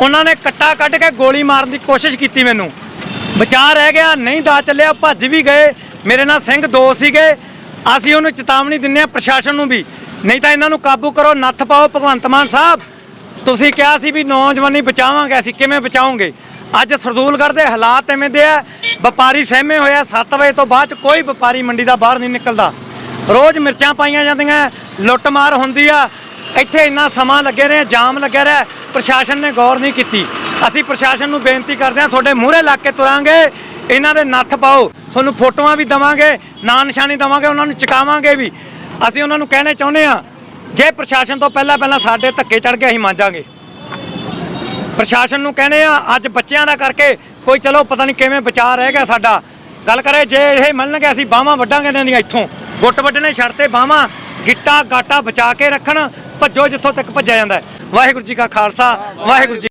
ਉਹਨਾਂ ਨੇ ਕੱਟਾ ਕੱਢ ਕੇ ਗੋਲੀ ਮਾਰਨ ਦੀ ਕੋਸ਼ਿਸ਼ ਕੀਤੀ ਮੈਨੂੰ। ਬਚਾ ਰਹਿ ਗਿਆ, ਨਹੀਂ ਦਾ ਚੱਲਿਆ, ਭੱਜ ਵੀ ਗਏ। ਮੇਰੇ ਨਾਲ ਸਿੰਘ ਦੋ ਸੀਗੇ। ਅਸੀਂ ਉਹਨੂੰ ਚੇਤਾਵਨੀ ਦਿੰਨੇ ਆ ਪ੍ਰਸ਼ਾਸਨ ਨੂੰ ਵੀ। ਨਹੀਂ ਤਾਂ ਇਹਨਾਂ ਨੂੰ ਕਾਬੂ ਕਰੋ, ਨੱਥ ਪਾਓ ਭਗਵੰਤ ਮਾਨ ਸਾਹਿਬ। ਤੁਸੀਂ ਕਿਹਾ ਸੀ ਵੀ ਨੌਜਵਾਨੀ ਬਚਾਵਾਂਗੇ, ਅਸੀਂ ਕਿਵੇਂ ਬਚਾਉਂਗੇ? ਅੱਜ ਸਰਦੂਲਗੜ੍ਹ ਦੇ ਹਾਲਾਤ ਐਵੇਂ ਦੇ ਆ, ਵਪਾਰੀ ਸਹਿਮੇ ਹੋਇਆ 7 ਵਜੇ ਤੋਂ ਬਾਅਦ ਚ ਕੋਈ ਵਪਾਰੀ ਮੰਡੀ ਦਾ ਬਾਹਰ ਨਹੀਂ ਨਿਕਲਦਾ। ਰੋਜ਼ ਮਿਰਚਾਂ ਪਾਈਆਂ ਜਾਂਦੀਆਂ, ਲੁੱਟਮਾਰ ਹੁੰਦੀ ਆ। ਇੱਥੇ ਇੰਨਾ ਸਮਾਂ ਲੱਗੇ ਰਿਹਾ, ਜਾਮ ਲੱਗਿਆ ਰਿਹਾ, ਪ੍ਰਸ਼ਾਸਨ ਨੇ ਗੌਰ ਨਹੀਂ ਕੀਤੀ। ਅਸੀਂ ਪ੍ਰਸ਼ਾਸਨ ਨੂੰ ਬੇਨਤੀ ਕਰਦੇ ਹਾਂ, ਤੁਹਾਡੇ ਮੂਹਰੇ ਲੱਗ ਕੇ ਤੁਰਾਂਗੇ, ਇਹਨਾਂ ਦੇ ਨੱਥ ਪਾਓ, ਤੁਹਾਨੂੰ ਫੋਟੋਆਂ ਵੀ ਦਵਾਂਗੇ, ਨਾਂ ਨਿਸ਼ਾਨੀ ਦਵਾਂਗੇ, ਉਹਨਾਂ ਨੂੰ ਚੁਕਾਵਾਂਗੇ ਵੀ। ਅਸੀਂ ਉਹਨਾਂ ਨੂੰ ਕਹਿਣਾ ਚਾਹੁੰਦੇ ਆ ਜੇ ਪ੍ਰਸ਼ਾਸਨ ਤੋਂ ਪਹਿਲਾਂ ਪਹਿਲਾਂ ਸਾਡੇ ਧੱਕੇ ਚੜ ਕੇ ਅਸੀਂ ਮੰਜਾਂਗੇ ਪ੍ਰਸ਼ਾਸਨ ਨੂੰ ਕਹਿੰਦੇ ਆ ਅੱਜ ਬੱਚਿਆਂ ਦਾ ਕਰਕੇ ਕੋਈ ਚਲੋ ਪਤਾ ਨਹੀਂ ਕਿਵੇਂ ਬਚਾ ਰਹਿ ਗਿਆ ਸਾਡਾ। ਗੱਲ ਕਰੇ, ਜੇ ਇਹ ਮੰਨਣਗੇ, ਅਸੀਂ ਬਾਹਾਂ ਵੱਢਾਂਗੇ ਇਹਨਾਂ ਦੀਆਂ ਇੱਥੋਂ। ਗੁੱਟ ਵੱਢਣੇ ਛੱਡ ਤੇ ਬਾਹਾਂ, ਗਿੱਟਾ, ਗਾਟਾ ਬਚਾ ਕੇ ਰੱਖਣ ਭੱਜੋ ਜਿੱਥੋਂ ਤੱਕ ਭੱਜਿਆ ਜਾਂਦਾ ਹੈ। ਵਾਹਿਗੁਰੂ ਜੀ ਕਾ ਖਾਲਸਾ ਵਾਹਿਗੁਰੂ ਜੀ